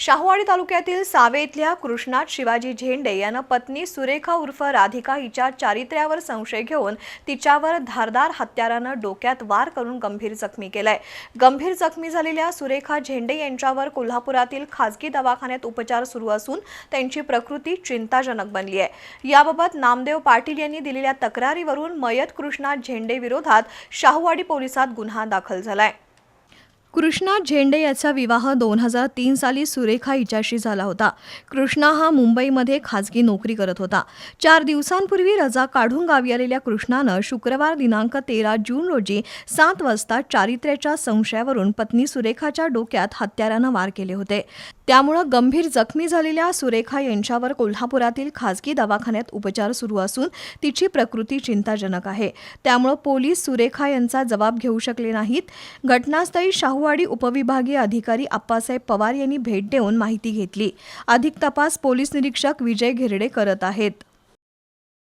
शाहूवाडी तालुक्यातील सावे इथल्या कृष्णात शिवाजी झेंडे यानं पत्नी सुरेखा उर्फ राधिका हिच्या चारित्र्यावर संशय घेऊन तिच्यावर धारदार हत्यारानं डोक्यात वार करून गंभीर जखमी केलाय. गंभीर जखमी झालेल्या सुरेखा झेंडे यांच्यावर कोल्हापुरातील खासगी दवाखान्यात उपचार सुरू असून त्यांची प्रकृती चिंताजनक बनली आहे. याबाबत नामदेव पाटील यांनी दिलेल्या तक्रारीवरून मयत कृष्णा झेंडे विरोधात शाहूवाडी पोलिसात गुन्हा दाखल झालाय. कृष्णा झेंडे याचा विवाह दोन हजार तीन साली सुरेखा हिच्याशी झाला होता. कृष्णा हा मुंबईमध्ये खाजगी नोकरी करत होता. चार दिवसांपूर्वी रजा काढून गावी आलेल्या कृष्णानं शुक्रवार दिनांक तेरा जून रोजी सात वाजता चारित्र्याच्या संशयावरून पत्नी सुरेखाच्या डोक्यात हत्यारानं वार केले होते. त्यामुळं गंभीर जखमी झालेल्या सुरेखा यांच्यावर कोल्हापुरातील खाजगी दवाखान्यात उपचार सुरू असून तिची प्रकृती चिंताजनक आहे. त्यामुळं पोलीस सुरेखा यांचा जबाब घेऊ शकले नाहीत. घटनास्थळी शाहू शाहूवाडी उपविभागीय अधिकारी आप्पासाहेब पवार यांनी भेट देऊन माहिती घेतली. अधिक तपास पोलीस निरीक्षक विजय घेरडे करत आहेत.